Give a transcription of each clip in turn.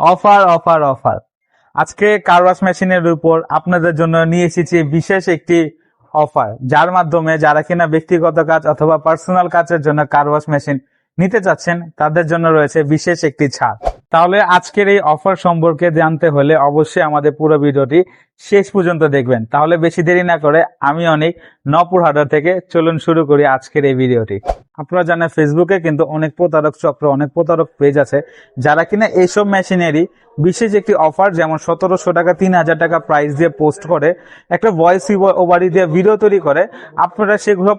Offer offer offer. আজকে car wash মেশিনের উপর আপনাদের জন্য নিয়ে এসেছি বিশেষ একটি অফার, যার মাধ্যমে যারা কিনা ব্যক্তিগত কাজ অথবা পার্সোনাল কাজের জন্য কার ওয়াশ মেশিন নিতে চাচ্ছেন, তাদের জন্য রয়েছে বিশেষ একটি ছাড়। তাহলে আজকের এই অফার সম্পর্কে জানতে হলে অবশ্যই আমাদের পুরো ভিডিওটি শেষ পর্যন্ত দেখবেন। তাহলে বেশি দেরি না করে আমি, অনেক নপুর হাটার থেকে চলুন শুরু করি আজকের এই ভিডিওটি। আপনারা জানেন ফেসবুকে কিন্তু অনেক প্রতারক চক্র, অনেক প্রতারক পেজ আছে, যারা কিনা এইসব মেশিনেরই বিশেষ একটি অফার যেমন সতেরোশো টাকা তিন হাজার টাকা প্রাইস দিয়ে পোস্ট করে, একটা ভয়েস ওভারি দিয়ে ভিডিও তৈরি করে, আপনারা সেগুলো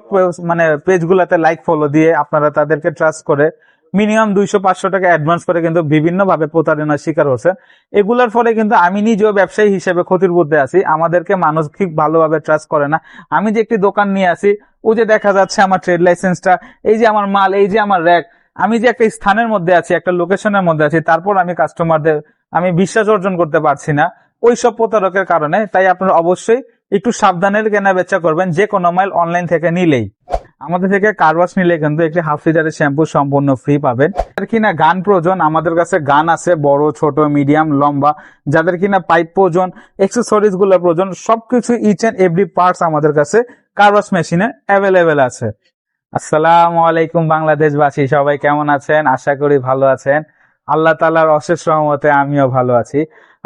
মানে পেজগুলোতে লাইক ফলো দিয়ে আপনারা তাদেরকে ট্রাস্ট করে মিনিমাম দুইশো, পাঁচশো টাকা অ্যাডভান্স করে কিন্তু বিভিন্ন ভাবে প্রতারণার শিকার হচ্ছে। এগুলোর ফলে কিন্তু আমি নিজেও ব্যবসায়ী হিসেবে ক্ষতির মধ্যে আছি। আমাদেরকে মানুষ ঠিক ভালোভাবে ট্রাস্ট করে না। আমি যে একটি দোকান নিয়ে আসি ও যে দেখা যাচ্ছে আমার ট্রেড লাইসেন্সটা এই যে আমার মাল, এই যে আমার র্যাক আমি যে একটা স্থানের মধ্যে আছি, একটা লোকেশনের মধ্যে আছি, তারপর আমি কাস্টমারদের আমি বিশ্বাস অর্জন করতে পারছি না ওই সব প্রতারকের কারণে। তাই আপনারা অবশ্যই একটু সাবধানের কেনা বেচা করবেন যে কোনো মাইল অনলাইন থেকে নিলেই। আমাদের থেকে কারওয়াশ নিলে কিন্তু একটি হাফ লিটারের শ্যাম্পু সম্পূর্ণ ফ্রি পাবেন। যাদের কিনা গান প্রয়োজন, আমাদের কাছে গান আছে, বড়, ছোট মিডিয়াম লম্বা। যাদের কিনা পাইপ প্রয়োজন এক্সেসরিজগুলো প্রয়োজন, সবকিছু ইচ এন্ড এভরি পার্টস আমাদের কাছে কারওয়াশ মেশিনে অ্যাভেলেবেল আছে। আসসালামু আলাইকুম বাংলাদেশবাসী, সবাই কেমন আছেন? আশা করি ভালো আছেন। আল্লাহ তালার অশেষ রহমতে আমিও ভালো আছি।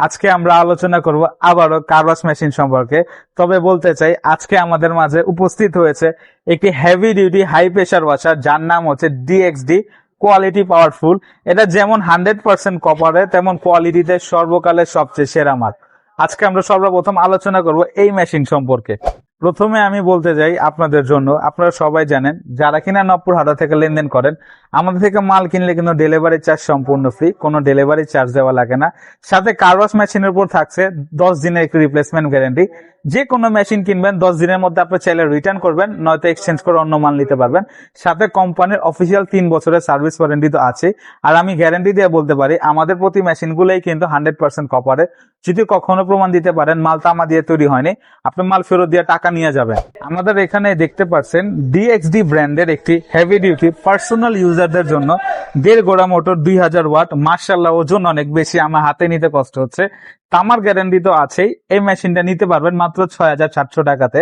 আজকে আমরা আলোচনা করব আবারও কারওয়াশ মেশিন সম্পর্কে। তবে বলতে চাই, আজকে আমাদের মাঝে উপস্থিত হয়েছে একটি heavy duty high pressure washer যার নাম হচ্ছে ডিএক্সডি কোয়ালিটি পাওয়ারফুল এটা যেমন হান্ড্রেড পার্সেন্ট কপারে তেমন কোয়ালিটিতে সর্বকালের সবচেয়ে সেরা মাল। আজকে আমরা সর্বপ্রথম আলোচনা করব এই মেশিন সম্পর্কে। প্রথমে আমি বলতে চাই আপনাদের জন্য, আপনারা সবাই জানেন, যারা কিনা নবপুর হাটা থেকে লেনদেন করেন, আমাদের থেকে মাল কিনলে কিন্তু ডেলিভারি চার্জ সম্পূর্ণ ফ্রি কোনো ডেলিভারি চার্জ দেওয়া লাগে না। সাথে কারওয়াশ মেশিনের উপর থাকছে দশ দিনের একটি রিপ্লেসমেন্ট গ্যারেন্টি যে কোনো মেশিন কিনবেন, দশ দিনের মধ্যে আপনি চাইলে রিটার্ন করবেন, নয়তো এক্সচেঞ্জ করে অন্য মাল নিতে পারবেন। সাথে কোম্পানির অফিসিয়াল তিন বছরের সার্ভিস ওয়ারেন্টি তো আছে। আর আমি গ্যারেন্টি দিয়ে বলতে পারি, আমাদের প্রতি মেশিনগুলোই কিন্তু হান্ড্রেড পার্সেন্ট কপারে যদি কখনো প্রমাণ দিতে পারেন, মাল তামা দিয়ে তৈরি হয়নি, আপনি মাল ফেরত দিয়ে টাকা নিয়ে যাবেন। আমাদের এখানে দেখতে পাচ্ছেন ডিএক্সডি ব্র্যান্ডের একটি হেভি ডিউটি পার্সোনাল ইউজারদের জন্য দেড় গোড়া মোটর, দুই হাজার ওয়াট। মার্শাল্লাহ ওজন অনেক বেশি, আমার হাতে নিতে কষ্ট হচ্ছে। তামার গ্যারান্টি তো আছেই, এই মেশিনটা নিতে পারবেন মাত্র ছয় হাজার সাতশো টাকাতে।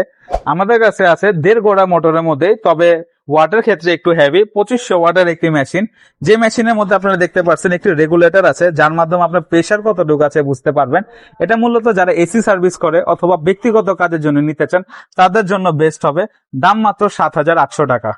আমাদের কাছে আছে দেড় গোড়া মোটরের মধ্যে তবে ওয়াটের ক্ষেত্রে একটু হেভি পঁচিশশো ওয়াটার একটি মেশিন যে মেশিনের মধ্যে আপনারা দেখতে পাচ্ছেন, একটি রেগুলেটর আছে, যার মাধ্যমে আপনার প্রেশার কতটুকু আছে বুঝতে পারবেন। এটা মূলত যারা এসি সার্ভিস করে অথবা ব্যক্তিগত কাজের জন্য নিতে চান, তাদের জন্য বেস্ট হবে। দাম মাত্র সাত হাজার আটশো টাকা।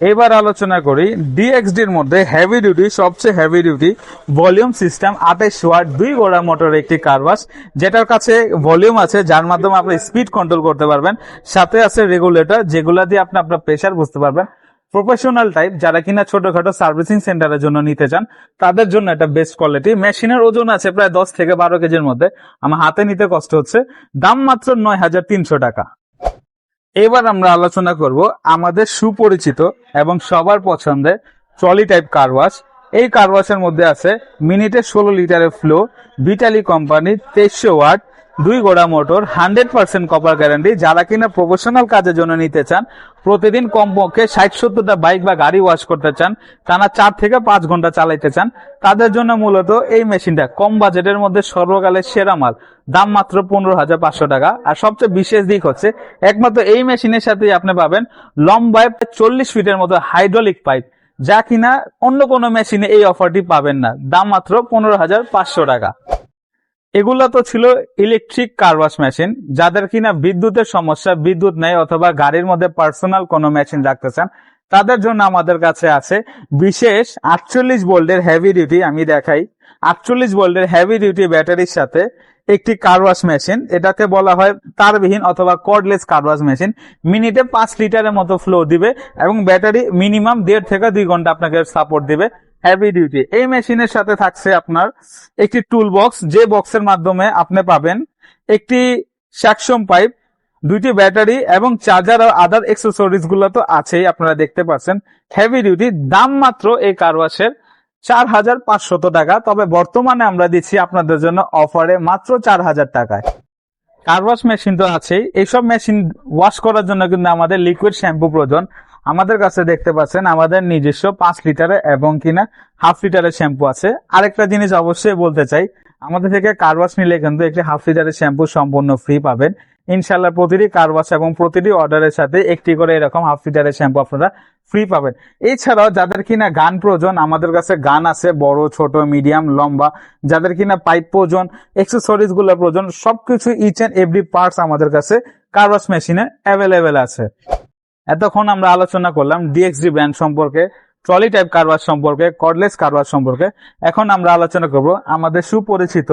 এবার আলোচনা করি ডিএক্সডি এর মধ্যে হেভি ডিউটি সবচেয়ে হেভি ডিউটি ভলিউম সিস্টেম আঠাইশ ওয়াট দুই গোড়া মোটর একটি কারবাস যেটার কাছে ভলিউম আছে, যার মাধ্যমে আপনি স্পিড কন্ট্রোল করতে পারবেন। সাথে আছে রেগুলেটর যেগুলা দিয়ে আপনি আপনার প্রেশার বুঝতে পারবেন। প্রফেশনাল টাইপ যারা কিনা ছোটখাটো সার্ভিসিং সেন্টারের জন্য নিতে চান, তাদের জন্য এটা বেস্ট কোয়ালিটি মেশিনের ওজন আছে প্রায় দশ থেকে বারো কেজির মধ্যে। আমার হাতে নিতে কষ্ট হচ্ছে। দাম মাত্র নয় হাজার তিনশো টাকা। এবার আমরা আলোচনা করব আমাদের সুপরিচিত এবং সবার পছন্দের ট্রলি টাইপ কার ওয়াশ এই কার ওয়াশের মধ্যে আছে মিনিটে ষোলো লিটারের ফ্লো বিটালি কোম্পানির তেইশশো ওয়াট দুই গোড়া motor hundred percent copper guarantee যারা কিনা প্রফেশনাল কাজের জন্য নিতে চান, প্রতিদিন কমপক্ষে ষাট সত্তরটা বাইক বা গাড়ি ওয়াশ করতে চান, টানা চার থেকে পাঁচ ঘণ্টা চালাইতে চান, তাদের জন্য মূলত এই মেশিনটা কম বাজেটের মধ্যে সর্বকালের সেরা মাল। দাম মাত্র পনেরো হাজার পাঁচশো টাকা। আর সবচেয়ে বিশেষ দিক হচ্ছে, একমাত্র এই মেশিনের সাথেই আপনি পাবেন লম্বায় প্রায় চল্লিশ ফিটের মতো হাইড্রোলিক পাইপ যা কিনা অন্য কোনো মেশিনে এই অফারটি পাবেন না। দাম মাত্র পনেরো হাজার পাঁচশো টাকা। এগুলো তো ছিল ইলেকট্রিক কার ওয়াশ মেশিন যাদের কিনা বিদ্যুতের সমস্যা, বিদ্যুৎ নেই অথবা গাড়ির মধ্যে পার্সোনাল কোনো মেশিন রাখতে চান, তাদের জন্য আমাদের কাছে আছে বিশেষ আটচল্লিশ ভোল্টের হেভি ডিউটি আমি দেখাই। আটচল্লিশ ভোল্টের হেভি ডিউটি ব্যাটারির সাথে একটি কারওয়াশ মেশিন এটাকে বলা হয় তারবিহীন অথবা কর্ডলেস কারওয়াশ মেশিন মিনিটে পাঁচ লিটারের মতো ফ্লো দিবে এবং ব্যাটারি মিনিমাম দেড় থেকে দুই ঘণ্টা আপনাকে সাপোর্ট দিবে। হেভি ডিউটি এই মেশিনের সাথে থাকছে আপনার একটি টুল বক্স যে বক্সের মাধ্যমে আপনি পাবেন একটি স্যাকশন পাইপ দুইটি ব্যাটারি এবং চার্জার আর আদার এক্সেসরিজগুলো তো আছেই, আপনারা দেখতে পাচ্ছেন। হেভি ডিউটি দাম মাত্র এই কারওয়াশের চার হাজার পাঁচশত টাকা। তবে বর্তমানে আমরা দিচ্ছি আপনাদের জন্য অফারে মাত্র চার হাজার টাকায়। কারওয়াশ মেশিন তো আছেই। এইসব মেশিন ওয়াশ করার জন্য কিন্তু আমাদের লিকুইড শ্যাম্পু প্রয়োজন। আমাদের কাছে দেখতে পাচ্ছেন আমাদের নিজস্ব পাঁচ লিটারের এবং কিনা হাফ লিটারের শ্যাম্পু আছে। আরেকটা জিনিস অবশ্যই বলতে চাই, আমাদের থেকে কারওয়াশ নিলে কিন্তু একটি হাফ লিটারের শ্যাম্পু সম্পূর্ণ ফ্রি পাবেন। ইনশাল্লাহ প্রতিটি কারওয়াশ এবং প্রতিটি অর্ডারের সাথে একটি করে এরকম হাফ লিটারের শ্যাম্পু আপনারা ফ্রি পাবেন। এছাড়াও যাদের কিনা গান প্রয়োজন, আমাদের কাছে গান আছে, বড়, ছোট মিডিয়াম লম্বা। যাদের কিনা পাইপ প্রয়োজন এক্সেসরিজগুলো প্রয়োজন, সবকিছু ইচ এন্ড এভরি পার্টস আমাদের কাছে কারওয়াশ মেশিনে অ্যাভেলেবেল আছে। এতক্ষণ আমরা আলোচনা করলাম ডিএক্সডি ব্র্যান্ড সম্পর্কে ট্রলি টাইপ কারবার সম্পর্কে কর্ডলেস কারবার সম্পর্কে। এখন আমরা আলোচনা করব আমাদের সুপরিচিত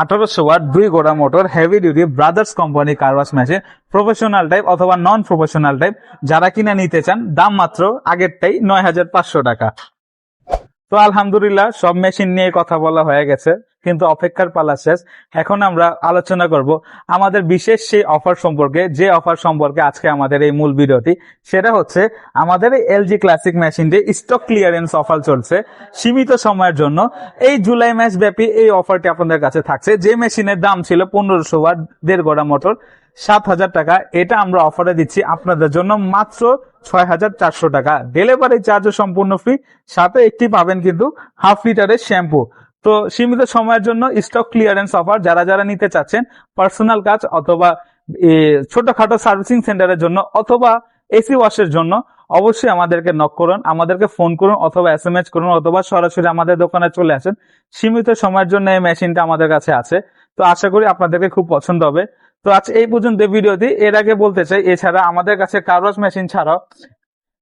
আঠারোশো ওয়াট দুই গোড়া motor heavy duty brothers company car wash machine professional type অথবা নন প্রফেশনাল টাইপ যারা কিনা নিতে চান, দাম মাত্র আগেরটাই নয় হাজার পাঁচশো টাকা। তো আলহামদুলিল্লাহ, সব মেশিন নিয়ে কথা বলা হয়ে গেছে। কিন্তু অপেক্ষার পালা শেষ। এখন আমরা আলোচনা করব আমাদের বিশেষ সেই অফার সম্পর্কে, যে অফার সম্পর্কে আজকে আমাদের এই মূল ভিডিওটি। সেটা হচ্ছে আমাদের এই এলজি ক্লাসিক মেশিনটি স্টক ক্লিয়ারেন্স অফার চলছে সীমিত সময়ের জন্য। এই জুলাই মাস ব্যাপী এই অফারটি আপনাদের কাছে থাকছে। যে মেশিনের দাম ছিল পনেরোশো ওয়াট, দেড় গোড়া মোটর, সাত হাজার টাকা। এটা আমরা অফারে দিচ্ছি আপনাদের জন্য মাত্র ছয় হাজার চারশো টাকা। ডেলিভারি চার্জও সম্পূর্ণ ফ্রি। সাথে একটি পাবেন কিন্তু হাফ লিটারের শ্যাম্পু। তো সীমিত সময়ের জন্য স্টক ক্লিয়ারেন্স অফার যারা যারা নিতে চাচ্ছেন পার্সোনাল কাজ অথবা ছোটখাটো সার্ভিসিং সেন্টারের জন্য অথবা এসি ওয়াশের জন্য অবশ্যই আমাদেরকে নক করুন, আমাদেরকে ফোন করুন অথবা এস এম এস করুন অথবা সরাসরি আমাদের দোকানে চলে আসেন। সীমিত সময়ের জন্য এই মেশিনটা আমাদের কাছে আছে। তো আশা করি আপনাদেরকে খুব পছন্দ হবে। তো আজ এই পর্যন্ত ভিডিওটি। এর আগে বলতে চাই, এছাড়া আমাদের কাছে কারওয়াশ মেশিন ছাড়াও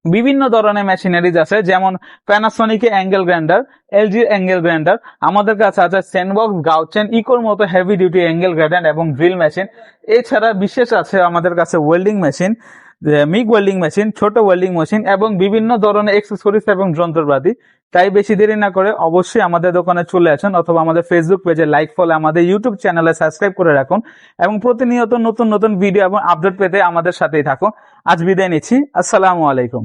বিভিন্ন ধরনের মেশিনারিজ আছে, যেমন Panasonic angle grinder LG angle grinder আমাদের কাছে আছে স্যান্ডবক্স গাউচেন ইকোর মতো হেভি ডিউটি অ্যাঙ্গেল গ্রাইন্ডার এবং ড্রিল মেশিন এছাড়া বিশেষ আছে আমাদের কাছে welding machine MIG welding machine ছোট ওয়েল্ডিং মেশিন এবং বিভিন্ন ধরনের এক্সেসরিজ এবং যন্ত্রপাতি। তাই বেশি দেরি না করে অবশ্যই আমাদের দোকানে চলে আসুন অথবা আমাদের ফেসবুক পেজে লাইক ফলো আমাদের ইউটিউব চ্যানেলে সাবস্ক্রাইব করে রাখুন এবং প্রতিনিয়ত নতুন নতুন ভিডিও এবং আপডেট পেতে আমাদের সাথেই থাকুন। আজ বিদায় নিচ্ছি। আসসালামু আলাইকুম।